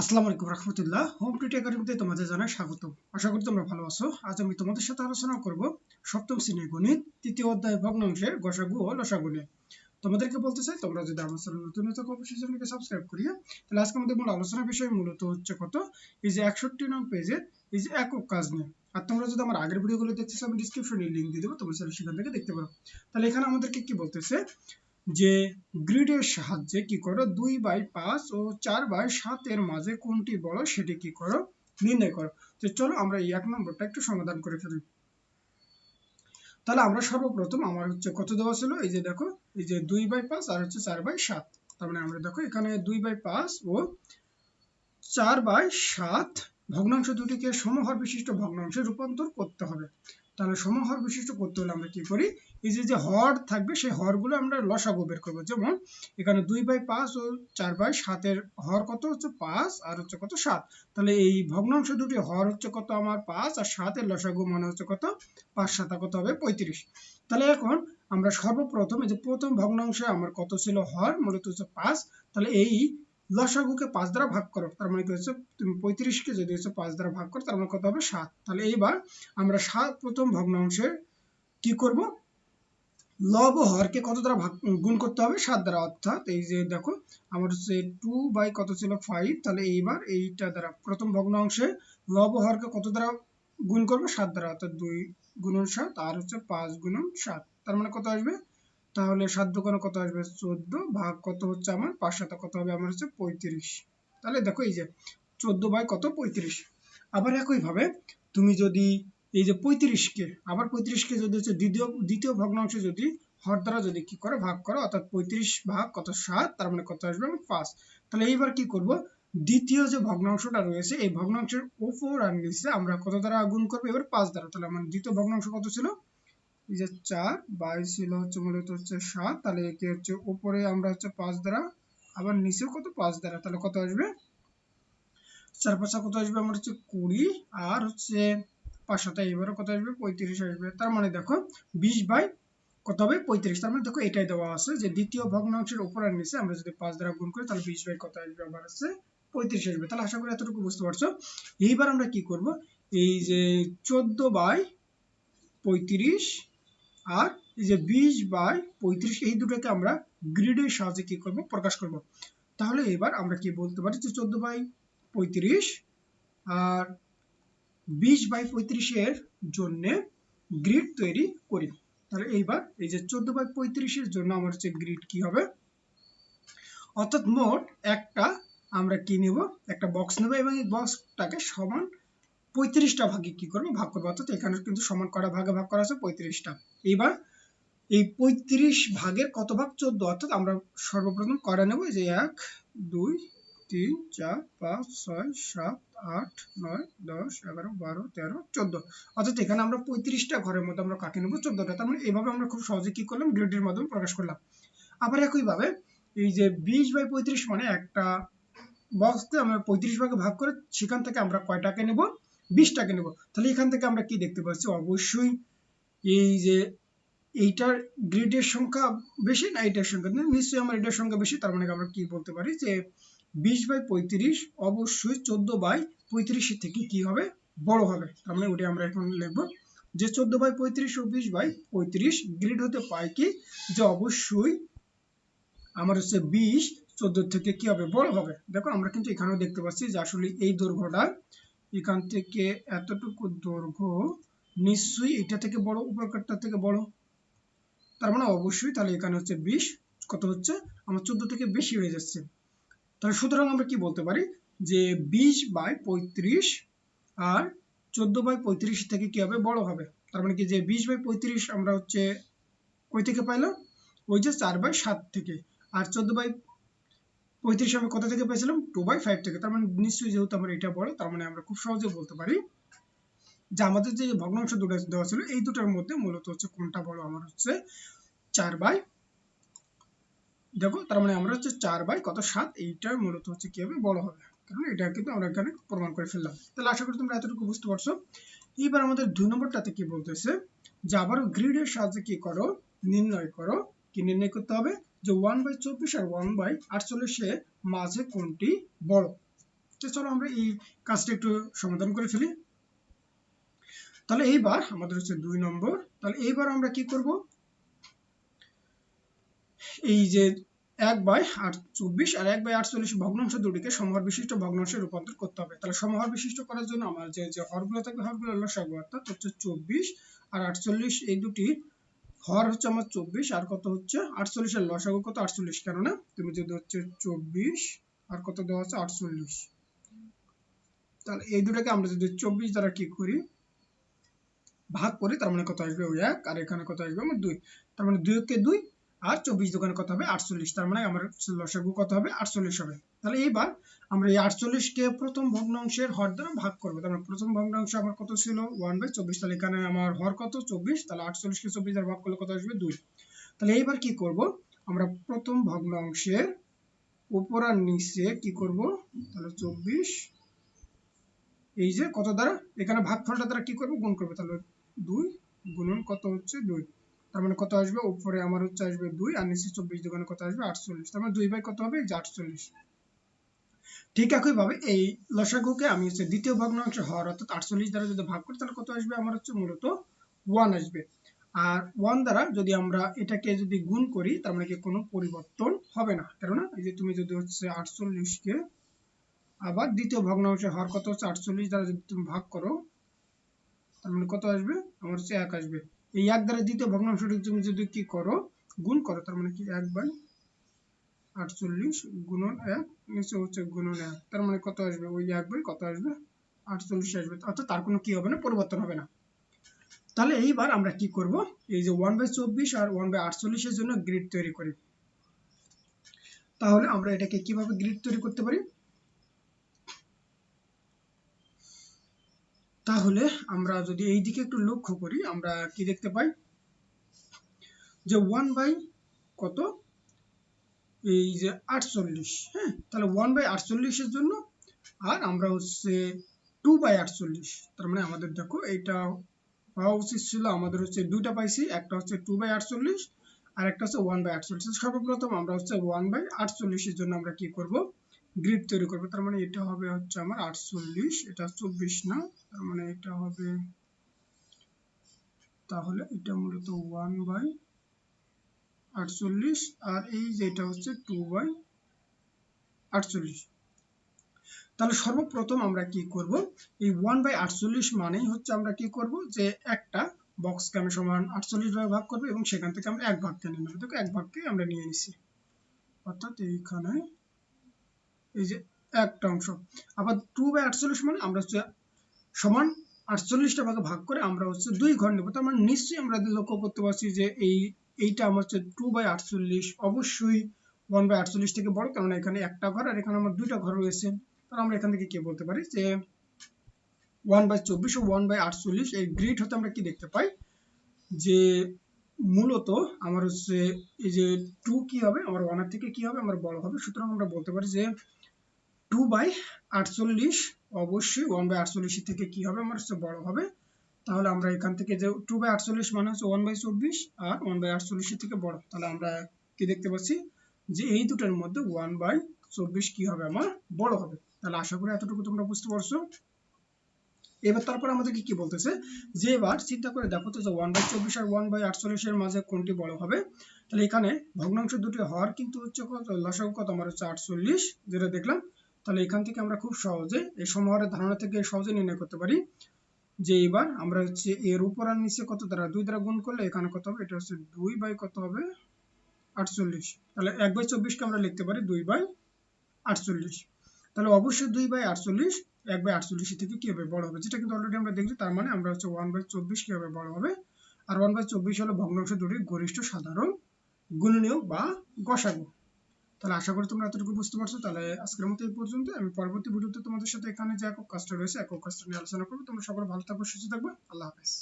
আসসালামু আলাইকুম রহমতুল্লাহ। Home tweet একাডেমিতে তোমাদের জানাই স্বাগত আশা করি তোমরা ভালো আছো। আজ আমি তোমাদের সাথে আলোচনা করব সপ্তম শ্রেণির গণিত, তৃতীয় অধ্যায় ভগ্নাংশের গসাগু ও লসাগু নিয়ে তোমাদেরকে বলতে চাই, তোমরা যদি আমার চ্যানেল নতুন হতো অবশ্যই চ্যানেলকে সাবস্ক্রাইব করিয়া, তাহলে আজকে আমাদের মূল আলোচনা বিষয় মূলত হচ্ছে কত? এই যে একষট্টি নং পেজে এই যে একক কাজ নিয়ে। আর তোমরা যদি আমার আগের ভিডিওগুলো দেখতেছো, আমি ডিসক্রিপশনে লিঙ্ক দিয়ে দেবো, তোমরা সেখান থেকে দেখতে পারো। তাহলে এখানে আমাদেরকে কি বলতেছে? যে গ্রিডের সাহায্যে কি করো? দুই বাই পাঁচ ও চার বাই সাতের মাঝে কোনটি বড় সেটি কি করো? নির্ণয় করো। তো চলো আমরা এই এক নম্বরটা একটু সমাধান করে ফেলি। তাহলে আমরা সর্বপ্রথম আমার হচ্ছে কত দেওয়া ছিল? এই যে দেখো, এই যে দুই বাই পাঁচ আর হচ্ছে চার বাই সাত। তার মানে আমরা দেখো এখানে দুই বাই পাঁচ ও চার বাই সাত ভগ্নাংশ দুটিকে সমহার বিশিষ্ট ভগ্নাংশে রূপান্তর করতে হবে। তাহলে সমহর বিশিষ্ট করতে হলে আমরা কি করি? এই যে যে হর থাকবে, সেই হরগুলো আমরা লসাগু বের করব। যেমন এখানে দুই বাই পাঁচ ও চার বাই সাতের হর কত হচ্ছে? পাঁচ, আর হচ্ছে কত? সাত। তাহলে এই ভগ্নাংশ দুটি হর হচ্ছে কত আমার পাঁচ, আর সাতের লসাগু মানে হচ্ছে কত? পাঁচ সাতা কত হবে? পঁয়ত্রিশ। তাহলে এখন আমরা সর্বপ্রথম, এই যে প্রথম ভগ্নাংশে আমার কত ছিল? হর, মূলত হচ্ছে পাঁচ। তাহলে এই লসাগুকে পাঁচ দ্বারা ভাগ করো। তার মানে কি হচ্ছে? তুমি পঁয়ত্রিশকে যদি হচ্ছে পাঁচ দ্বারা ভাগ করো, তার মানে কত হবে? সাত। তাহলে এইবার আমরা সাত প্রথম ভগ্নাংশে কি করব? লব হরকে কত দ্বারা ভাগ গুণ করতে হবে? সাত দ্বারা। অর্থাৎ এই যে দেখো, আমার হচ্ছে টু বাই কত ছিল? ফাইভ। তাহলে এইবার এইটা দ্বারা প্রথম ভগ্নাংশে লব হরকে কত দ্বারা গুণ করব? সাত দ্বারা। অর্থাৎ দুই গুণন সাত আর হচ্ছে পাঁচ গুণন সাত। তার মানে কত আসবে? তাহলে সাত দোকানে কত আসবে? চোদ্দ ভাগ কত হচ্ছে আমার? পাঁচ সাথে কত হবে? আমার হচ্ছে পঁয়ত্রিশ। তাহলে দেখো এই যে, চোদ্দ বাই কত? পঁয়ত্রিশ। আবার একইভাবে তুমি যদি এই যে পঁয়ত্রিশকে, আবার পঁয়ত্রিশকে যদি হচ্ছে দ্বিতীয় দ্বিতীয় ভগ্নাংশ যদি হর দ্বারা যদি কি করে? ভাগ করো, অর্থাৎ পঁয়ত্রিশ ভাগ কত? সাত, তার মানে কত আসবে? আমার পাঁচ। তাহলে এইবার কি করব? দ্বিতীয় যে ভগ্নাংশটা রয়েছে, এই ভগ্নাংশের ওপর আর নিচে আমরা কত দ্বারা গুণ করব? এবার পাঁচ দ্বারা। তাহলে আমার দ্বিতীয় ভগ্নাংশ কত ছিল? যে চার বাই ছিল হচ্ছে সাত, তাহলে একে হচ্ছে উপরে আমরা হচ্ছে পাঁচ দ্বারা, আবার নিচেও কত? পাঁচ দ্বারা, তাহলে কত আসবে? কত আসবে? আমার হচ্ছে কুড়ি, আর হচ্ছে পাঁচশোটা এবারে কত আসবে? পঁয়ত্রিশ আসবে। তার মানে দেখো, বিশ বাই কত হবে? পঁয়ত্রিশ। তার মানে দেখো, এটাই দেওয়া আছে যে দ্বিতীয় ভগ্নাংশের উপর আর নিচে আমরা যদি পাঁচ দ্বারা গুণ করি, তাহলে বিশ বাই কত আসবে? আবার হচ্ছে পঁয়ত্রিশ আসবে। তাহলে আশা করি এতটুকু বুঝতে পারছ। এইবার আমরা কি করব? এই যে চোদ্দ বাই পঁয়ত্রিশ আর এই যে বিশ বাই পঁয়ত্রিশ, এই দুটোকে আমরা গ্রিডের সাহায্যে কি করব? প্রকাশ করব। তাহলে এবার আমরা কি বলতে পারি যে চোদ্দ বাই পঁয়ত্রিশ আর বিশ বাই পঁয়ত্রিশের জন্য গ্রিড তৈরি করি। তাহলে এইবার এই যে চোদ্দ বাই পঁয়ত্রিশের জন্য আমার হচ্ছে গ্রিড কি হবে? অর্থাৎ মোট একটা আমরা কি নেব? একটা বক্স নেব এবং এই বক্সটাকে সমান পঁয়ত্রিশটা ভাগে কি করব? ভাগ করব। অর্থাৎ এখানে কিন্তু সমান করা ভাগে ভাগ করা আছে? পঁয়ত্রিশটা। এইবার এই পঁয়ত্রিশ ভাগের কত ভাগ? চোদ্দ। অর্থাৎ আমরা সর্বপ্রথম করে নেব? যে এক, দুই, তিন, চার, পাঁচ, ছয়, সাত, আট, নয়, দশ, এগারো, বারো, তেরো, চোদ্দ। অর্থাৎ এখানে আমরা পঁয়ত্রিশটা ঘরের মধ্যে আমরা কাকে নেব চোদ্দটা। তার মানে এইভাবে আমরা খুব সহজে কি করলাম? গ্রেডের মাধ্যমে প্রকাশ করলাম। আবার একইভাবে এই যে বিশ বাই পঁয়ত্রিশ মানে একটা বক্সকে আমরা পঁয়ত্রিশ ভাগে ভাগ করে সেখান থেকে আমরা কয়টাকে নেব? বিশটাকে নেব? তাহলে এখান থেকে আমরা কি দেখতে পাচ্ছি? অবশ্যই এই যে এইটার গ্রিডের সংখ্যা বেশি না এইটার সংখ্যা? নিশ্চয়ই আমার এটার সংখ্যা বেশি, তার মানে আমরা কি বলতে পারি যে বিশ বাই পঁয়ত্রিশ অবশ্যই চোদ্দ বাই পঁয়ত্রিশের থেকে কি হবে? বড় হবে। তার মানে ওটা আমরা এখন লিখব যে চোদ্দ বাই পঁয়ত্রিশ ও বিশ বাই পঁয়ত্রিশ গ্রিড হতে পায় কি? যে অবশ্যই আমার হচ্ছে বিশ, চোদ্দ থেকে কি হবে? বড় হবে। দেখো আমরা কিন্তু এখানেও দেখতে পাচ্ছি যে আসলে এই দৈর্ঘ্যটা এখান থেকে এতটুকু দৈর্ঘ্য, নিশ্চয়ই এটা থেকে বড়, উপরকারটা থেকে বড়। তার মানে অবশ্যই তাহলে এখানে হচ্ছে বিশ, কত হচ্ছে? আমার চোদ্দ থেকে বেশি হয়ে যাচ্ছে। তাহলে সুতরাং আমরা কি বলতে পারি? যে বিশ বাই পঁয়ত্রিশ আর চোদ্দ বাই পঁয়ত্রিশ থেকে কি হবে? বড় হবে। তার মানে কি যে বিশ বাই পঁয়ত্রিশ আমরা হচ্ছে কই থেকে পাইলাম? ওই যে চার বাই সাত থেকে। আর চোদ্দ বাই পঁয়ত্রিশ আমি কোথা থেকে পেয়েছিলাম? টু বাই ফাইভ থেকে। তার মানে নিশ্চয়ই যেহেতু আমার এটা বড় তার মানে আমরা খুব সহজে বলতে পারি যে আমাদের যে ভগ্নাংশ দুটো দেওয়া ছিল, এই দুটোর মধ্যে মূলত হচ্ছে কোনটা বড়? আমার হচ্ছে চার বাই দেখো, তার মানে আমরা হচ্ছে চার বাই কত? সাত। এইটা মূলত হচ্ছে কি হবে? বড় হবে। কারণ এটা কিন্তু আমরা এখানে প্রমাণ করে ফেললাম। তাহলে আশা করি তোমরা এতটুকু বুঝতে পারছ। এইবার আমাদের দুই নম্বরটাতে কি বলতেছে? যে আবারও গ্রিডের সাহায্যে কি করো? নির্ণয় করো। কি নির্ণয় করতে হবে? যে ওয়ান বাই চব্বিশ আর ওয়ান বাই আটচল্লিশের মাঝে কোনটি বড়? তো চলো আমরা এই কাজটা একটু সমাধান করে ফেলি। তাহলে এইবার আমাদের হচ্ছে দুই নম্বর। তাহলে এইবার আমরা কি করব? এই যে এক বাই আট চব্বিশ আর এক বাই আটচল্লিশ ভগ্নাংশ দুটিকে সমহার বিশিষ্ট ভগ্নাংশে রূপান্তর করতে হবে। তাহলে সমহার বিশিষ্ট করার জন্য আমার যে যে হরগুলো থাকবে, হরগুলো লসাগু অর্থাৎ হচ্ছে চব্বিশ আর আটচল্লিশ এই দুটি হর হচ্ছে আমার চব্বিশ, আর কত হচ্ছে? আটচল্লিশের লসাগু কত? আটচল্লিশ। কেননা তুমি যদি হচ্ছে চব্বিশ, আর কত দেওয়া আছে? আটচল্লিশ। তাহলে এই দুটাকে আমরা যদি চব্বিশ দ্বারা কি করি? ভাগ করি, তার মানে কত আসবে? ওই এক। আর এখানে কত আসবে? আমার দুই। তার মানে দুই কে দুই, আর চব্বিশ দোকানে কত হবে? আটচল্লিশ। তার মানে আমার লসাগু কত হবে? আটচল্লিশ হবে। তাহলে এইবার আমরা এই আটচল্লিশকে প্রথম ভগ্নাংশের হর দ্বারা ভাগ করব। তার মানে প্রথম ভগ্নাংশ আমার কত ছিল? ওয়ান বাই চব্বিশ। তাহলে এখানে আমার হর কত? চব্বিশ। তাহলে আটচল্লিশকে চব্বিশ দ্বারা ভাগ করলে কত আসবে? দুই। তাহলে এইবার কি করব? আমরা প্রথম ভগ্নাংশের উপর আর নিচে কি করব? তাহলে চব্বিশ। এই যে কত দ্বারা? এখানে ভাগ ভাগফলটা দ্বারা কি করব? গুণ করবে। তাহলে দুই গুণন কত হচ্ছে? দুই। তার মানে কত আসবে? উপরে আমার হচ্ছে আসবে দুই, আর নিচে চব্বিশ দোকানে কত আসবে? আটচল্লিশ। তার মানে দুই বাই কত হবে? যে আটচল্লিশ। ঠিক একইভাবে এই লসাগুকে আমি হচ্ছে দ্বিতীয় ভগ্নাংশ হওয়ার অর্থাৎ আটচল্লিশ দ্বারা যদি ভাগ করি, তাহলে কত আসবে? আমার হচ্ছে মূলত ওয়ান আসবে। আর ওয়ান দ্বারা যদি আমরা এটাকে যদি গুণ করি, তার মানে কি কোনো পরিবর্তন হবে না। কেননা এই যে তুমি যদি হচ্ছে আটচল্লিশকে আবার দ্বিতীয় ভগ্নাংশে হওয়ার কত হচ্ছে আটচল্লিশ দ্বারা যদি তুমি ভাগ করো, তার মানে কত আসবে? আমার হচ্ছে এক আসবে। এই এক দ্বারা দ্বিতীয় ভগ্নাংশটি তুমি যদি কি করো, গুণ করো, তার মানে কি এক বাই আটচল্লিশ গুণন এক নিচে হচ্ছে গুণন এক। তার মানে কত আসবে? ওই এক বাই কত আসবে? আটচল্লিশ আসবে। অর্থাৎ তার কোনো কি হবে না? পরিবর্তন হবে না। তাহলে এইবার আমরা কি করব? এই যে ওয়ান বাই চব্বিশ আর ওয়ান বাই আটচল্লিশের জন্য গ্রিড তৈরি করি। তাহলে আমরা এটাকে কীভাবে গ্রিড তৈরি করতে পারি? তাহলে আমরা যদি এই দিকে একটু লক্ষ্য করি, আমরা কি দেখতে পাই? যে ওয়ান বাই কত? এই যে আটচল্লিশ হ্যাঁ? তাহলে ওয়ান বাই আটচল্লিশের জন্য, আর আমরা হচ্ছে টু বাই আটচল্লিশ। তার মানে আমাদের দেখো, এইটা হওয়া উচিত ছিল, আমাদের হচ্ছে দুইটা পাইছি, একটা হচ্ছে টু বাই আটচল্লিশ, আর একটা হচ্ছে ওয়ান বাই আটচল্লিশ। সর্বপ্রথম আমরা হচ্ছে ওয়ান বাই আটচল্লিশের জন্য আমরা কি করব? গ্রিড তৈরি করব। তার মানে এটা হবে হচ্ছে আমার আটচল্লিশ, এটা চব্বিশ না? তার মানে এটা হবে, তাহলে এটা মূলত ওয়ান বাই আটচল্লিশ, আর এই যেটা হচ্ছে টু বাই আটচল্লিশ। তাহলে সর্বপ্রথম আমরা কি করব? এই ওয়ান বাই আটচল্লিশ মানেই হচ্ছে আমরা কি করব? যে একটা বক্সকে আমি সমান আটচল্লিশ ভাগে ভাগ করব এবং সেখান থেকে আমরা এক ভাগকে নিয়ে নেব দেখো এক ভাগকে আমরা নিয়ে নিছি। অর্থাৎ এইখানে এই যে একটা অংশ। আবার টু বাই আটচল্লিশ মানে আমরা হচ্ছে সমান আটচল্লিশটা ভাগে ভাগ করে আমরা হচ্ছে দুই ঘর নেব। তার মানে নিশ্চয়ই আমরা লক্ষ্য করতে পারছি যে এই এইটা আমার হচ্ছে টু বাই আটচল্লিশ। অবশ্যই ওয়ান বাই আটচল্লিশ থেকে বড় কারণ এখানে একটা ঘর আর এখানে আমার দুইটা ঘর রয়েছে। তাহলে আমরা এখান থেকে কি বলতে পারি যে ওয়ান বাই চব্বিশ ও ওয়ান বাই আটচল্লিশ, এই গ্রিড হতে আমরা কি দেখতে পাই? যে মূলত আমার হচ্ছে এই যে টু কি হবে, আমার ওয়ানের থেকে কি হবে, আমার বড় হবে। সুতরাং আমরা বলতে পারি যে টু বাই আটচল্লিশ, অবশ্যই ওয়ান বাই আটচল্লিশের থেকে কি হবে, আমার হচ্ছে বড় হবে। তাহলে আমরা এখান থেকে যে টু বাই আটচল্লিশ মানে হচ্ছে ওয়ান বাই চব্বিশ আর ওয়ান বাই আটচল্লিশের থেকে বড়। তাহলে আমরা কি দেখতে পাচ্ছি? যে এই দুটার মধ্যে ওয়ান বাই চব্বিশ কি হবে আমার? বড় হবে। তাহলে আশা করি এতটুকু তোমরা বুঝতে পারছ। এবার তারপর আমাদেরকে কি বলতেছে? যে এবার চিন্তা করে দেখো তো যে ওয়ান বাই চব্বিশ আর ওয়ান বাই আটচল্লিশের মাঝে কোনটি বড় হবে? তাহলে এখানে ভগ্নাংশ দুটি হওয়ার কিন্তু হচ্ছে লসাগু কত আমার হচ্ছে আটচল্লিশ, যেটা দেখলাম। তাহলে এখান থেকে আমরা খুব সহজে এই সমহারের ধারণা থেকে সহজে নির্ণয় করতে পারি। যে এবার আমরা হচ্ছে এর উপর আর নিচে কত দ্বারা? দুই দ্বারা গুণ করলে এখানে কত হবে? এটা হচ্ছে দুই বাই কত হবে? আটচল্লিশ। তাহলে এক বাই চব্বিশকে আমরা লিখতে পারি দুই বাই আটচল্লিশ। তাহলে অবশ্যই দুই বাই আটচল্লিশ, এক বাই আটচল্লিশ থেকে কি হবে? বড় হবে। যেটা কিন্তু অলরেডি আমরা দেখছি, তার মানে আমরা হচ্ছে ওয়ান বাই চব্বিশ কি হবে বড় হবে। আর ওয়ান বাই চব্বিশ হলো ভগ্নাংশ দুটির গরিষ্ঠ সাধারণ গুণনীয় বা গসাগু। তাহলে আশা করি তোমরা এতটুকু বুঝতে পারছ। তাহলে আজকের মতো এই পর্যন্ত। আমি পরবর্তী ভিডিওতে তোমাদের সাথে এখানে যে একক কাজটা রয়েছে, একক কাজটা নিয়ে আলোচনা করব। তোমরা সকলে ভালো থাকবে সুস্থ থাকব আল্লাহ হাফেজ।